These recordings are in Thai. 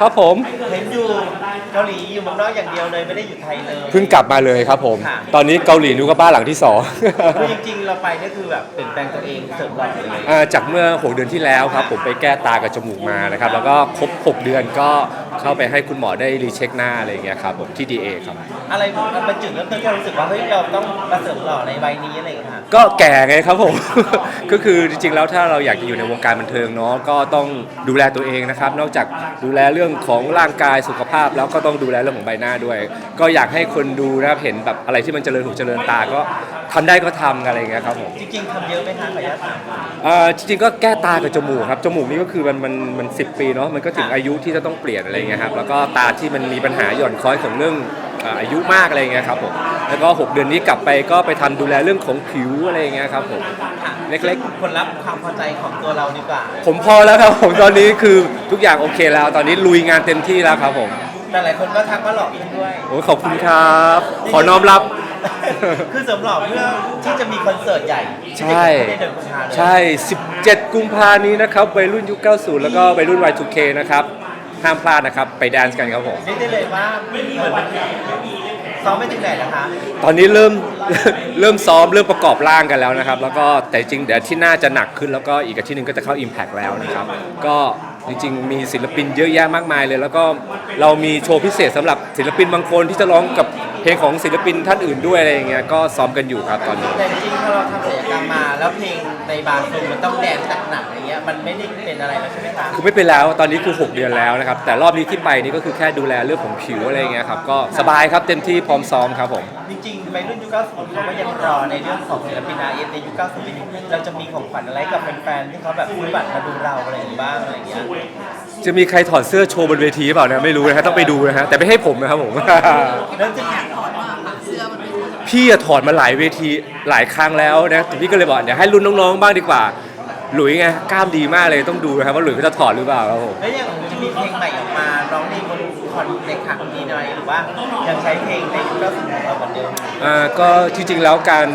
ครับผม เห็นอยู่เกาหลีอยู่เมืองนอกอย่างเดียวเลยไม่ได้อยู่ไทยเลย เพิ่งกลับมาเลยครับผม ค่ะ ตอนนี้เกาหลีนูก็บ้านหลังที่สอง คือจริงๆ เราไปนี่คือแบบเปลี่ยนแปลงตัวเองเสริมหล่อเลย อ่าจากเมื่อ 6 เดือนที่แล้วครับ ผมไปแก้ตากับจมูกมานะครับ แล้วก็ครบ 6 เดือนก็ เข้าไปให้คุณหมอได้รีเช็คหน้าอะไรอย่างเงี้ยครับผมที่ DA ครับ อะไรมันเป็นจุดเริ่มต้นที่เรารู้สึกว่าเฮ้ยเราต้องมาเสริมหล่อในใบนี้อะไรอย่างเงี้ยค่ะก็แก่ไงครับผม ก็คือจริงๆแล้วถ้าเราอยากจะอยู่ในวงการบันเทิงเนาะก็ต้องดูแลตัวเองนะครับ นอกจากดูแลเรื่องของร่างกายสุขภาพแล้วก็ต้องดูแลเรื่องของใบหน้าด้วย ก็อยากให้คนดูนะครับเห็นแบบอะไรที่มันเจริญหูเจริญตาก็ทำได้ก็ทำอะไรอย่างเงี้ยครับผม จริงๆทำเยอะไหมคะขออนุญาตถาม เอ่อจริงๆก็แก้ตากับจมูกครับจมูกนี่ก็คือมันมันมันสิปีเนาะมันก็ถึงค่ะอายุที่จะต้องเปลี่ยนอะไรเงี้ยครับแล้วก็ตาที่มันมีปัญหาหย่อนคล้อยของเรื่องเอ่ออายุมากอะไรเงี้ยครับผมแล้วก็ 6 เดือนนี้กลับไปก็ไปทำดูแลเรื่องของผิวอะไรเงี้ยครับผมค่ะเล็กผลลัพธ์ความพอใจของตัวเราดีกว่า ผมพอแล้วครับผมตอนนี้คือทุกอย่างโอเคแล้ว ตอนนี้ลุยงานเต็มที่แล้วครับผมแต่หลายคนก็ทักว่าหล่อขึ้นด้วยโอ้ยขอบคุณครับ ขอน้อมรับคือเสริมหล่อเพื่อที่จะมีคอนเสิร์ตใหญ่ที่ใช่จะเกิดขึ้นในเดือนกุมภาพันธ์ใช่ 17 กุมภานี้นะครับวัยรุ่นยุค 90 แล้วก็วัยรุ่น Y2K นะครับ ห้ามพลาดนะครับ ไปแดนซ์กันครับผม เรียกได้เลยว่าเหมือนซ้อมไม่ถึงไหนนะคะ ตอนนี้เริ่ม เริ่มซ้อมเริ่มประกอบร่างกันแล้วนะครับ แล้วก็แต่จริงเดี๋ยวที่น่าจะหนักขึ้นแล้วก็อีกอาทิตย์หนึงก็จะเข้า Impact แล้วนะครับ ก็จริงๆ มีศิลปินเยอะแยะมากมายเลย แล้วก็เรามีโชว์พิเศษสำหรับศิลปินบางคนที่จะร้องกับเพลงของศิลปินท่านอื่นด้วยอะไรอย่างเงี้ยก็ซ้อมกันอยู่ครับตอนนี้ แต่จริงๆพอเราทำศัลยกรรมมาแล้วเพลงในบาร์ซูมมันต้องแดนหนักๆอย่างเงี้ยมันไม่ได้เป็นอะไรแล้วใช่ไหมคะคือไม่เป็นแล้วตอนนี้คือ 6 เดือนแล้วนะครับ แต่รอบนี้ที่ไปนี่ก็คือแค่ดูแลเรื่องของผิวอะไรอย่างเงี้ยครับก็สบายครับเต็มที่พร้อมซ้อมครับผม จริงๆวัยรุ่นยุค90เขาก็ยังรอในเรื่องของศิลปินอาเอในยุค90อยู่เราจะมีของขวัญอะไรกับแฟนๆที่เขาแบบซื้อบัตรมาดูเราอะไรอย่างงี้บ้างอะไรอย่างเงี้ยจะมีใครถอดเสื้อโชว์บนเวทีหรือเปล่านะไม่รู้นะฮะต้องไปดูนะฮะแต่ไม่ให้ผมนะครับผมเริ่มจะพี่อะถอดมาหลายเวทีหลายครั้งแล้วนะแต่พี่ก็เลยบอกเดี๋ยวให้รุ่นน้องๆบ้างดีกว่า หลุยไงกล้ามดีมากเลยต้องดูนะครับว่าหลุยเขาจะถอดหรือเปล่าครับผมแล้วอย่างจะมีเพลงใหม่ออกมาร้องในบนคอนในครั้งนี้หน่อยหรือว่ายังใช้เพลงในยุค90ของเราเหมือนเดิมอ่าก็ที่จริงแล้วการ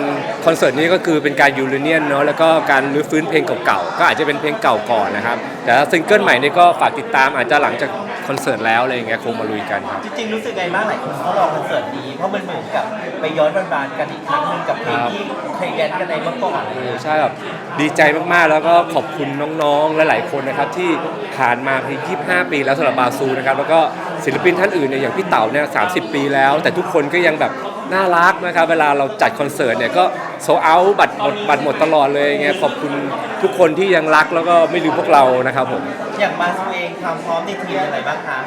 คอนเสิร์ตนี้ก็คือเป็นการยูเรเนียนเนาะแล้วก็การรื้อฟื้นเพลงเก่าๆก็อาจจะเป็นเพลงเก่าก่อนนะครับแต่ถ้าซิงเกิลใหม่นี่ก็ฝากติดตามอาจจะหลังจาก คอนเสิร์ตแล้วอะไรอย่างเงี้ยคงมาลุยกันครับ จริงๆรู้สึกไงบ้างหลายคนเขารอคอนเสิร์ตนี้เพราะมันเหมือนกับไปย้อนบานๆกันอีกครั้งหนึงกับเพลงที่เคยแดนกันในเมื่อก่อนอะไรอย่างเงี้ยใช่แบบดีใจมากๆ แล้วก็ขอบคุณน้องๆและหลายคนนะครับที่ผ่านมาเพียง25 ปีแล้วสำหรับบาซูนะครับแล้วก็ศิลปินท่านอื่นเนี่ยอย่างพี่เต๋าเนี่ย30 ปีแล้ว แต่ทุกคนก็ยังแบบน่ารักนะครับเวลาเราจัดคอนเสิร์ตเนี่ยก็โซเอาบัตรหมดบัตรหมดตลอดเลยไงขอบคุณทุกคนที่ยังรักแล้วก็ไม่ลืมพวกเรานะครับผม อย่างมาซูเองความพร้อมในทีมอะไรบ้างคะ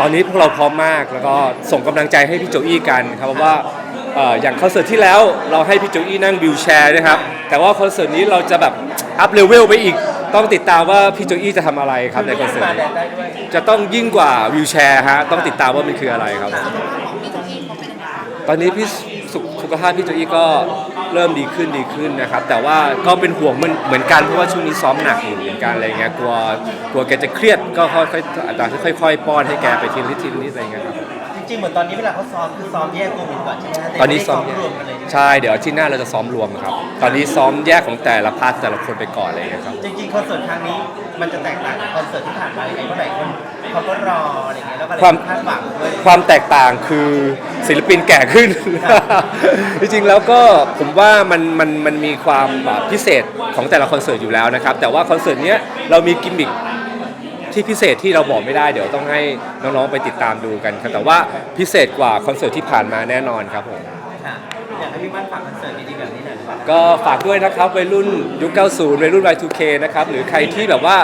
ตอนนี้พวกเราพร้อมมากแล้วก็ส่งกำลังใจให้พี่โจอี้กันครับเพราะว่าเอ่ออย่างคอนเสิร์ตที่แล้วเราให้พี่โจอี้นั่งวิวแชร์นะครับ แต่ว่าคอนเสิร์ตนี้เราจะแบบอัพเลเวลไปอีก ต้องติดตามว่าพี่โจอี้จะทำอะไรครับในคอนเสิร์ตมาแดนี้นได้ด้วยจะต้องยิ่งกว่าวิวแชร์ฮะต้องติดตามว่ามันคืออะไรครับตอนนี้พี่ สุขสุขภาพพี่โจอี้ก็เริ่มดีขึ้นดีขึ้นนะครับ แต่ว่าก็เป็นห่วงมันเหมือนกันเพราะว่าช่วงนี้ซ้อมหนักอยู่เหมือนกันอะไรเงี้ยกลัวกลัวแกจะเครียดก็ค่อยๆอาจจะค่อยๆป้อนให้แกไปทีละนิดทีละนิดอะไรเงี้ยครับ จริงๆเหมือนตอนนี้เวลาเขาซ้อมคือซ้อมแยกกลุ่มก่อนใช่ไหมคะตอนนี้ซ้อมไม่ได้รวมกันเลยใช่ เดี๋ยวอาที่หน้าเราจะซ้อมรวมครับ ตอนนี้ซ้อมแยกของแต่ละพาร์ทแต่ละคนไปก่อนอะไรอย่างเงี้ยครับ จริงๆคอนเสิร์ตครั้งนี้มันจะแตกต่างจากคอนเสิร์ตที่ผ่านมายังไงเพราะหลายคนเขาก็รออะไรอย่างเงี้ยแล้วก็หลายความคนคาดหวังด้วยความแตกต่างคือศิลปินแก่ขึ้น จริงๆแล้วก็ผมว่ามันมันมันมีความแบบพิเศษของแต่ละคอนเสิร์ตอยู่แล้วนะครับ แต่ว่าคอนเสิร์ตเนี้ยเรามีกิมมิค ที่พิเศษที่เราบอกไม่ได้เดี๋ยวต้องให้น้องๆไปติดตามดูกันครับแต่ว่าพิเศษกว่าคอนเสิร์ตที่ผ่านมาแน่นอนครับผม ค่ะอยากให้พี่บ้านฝากคอนเสิร์ตดีๆแบบนี้หน่อยนะครับก็ฝากด้วยนะครับวัยรุ่นยุค 90 วัยรุ่น Y2K นะครับหรือใครที่แบบว่า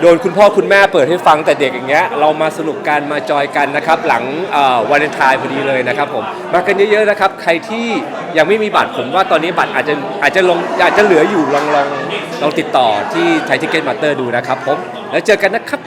โดนคุณพ่อคุณแม่เปิดให้ฟังแต่เด็กอย่างเงี้ยเรามาสนุกกันมาจอยกันนะครับหลังเอ่อวันเลนไทน์พอดีเลยนะครับผมมากันเยอะๆนะครับใครที่ยังไม่มีบัตรผมว่าตอนนี้บัตรอาจจะอาจจะลงอาจจะเหลืออยู่ลองลองลองติดต่อที่ไทยทิเก็ตมาเตอร์ดูนะครับผม แล้วเจอกันนะครับ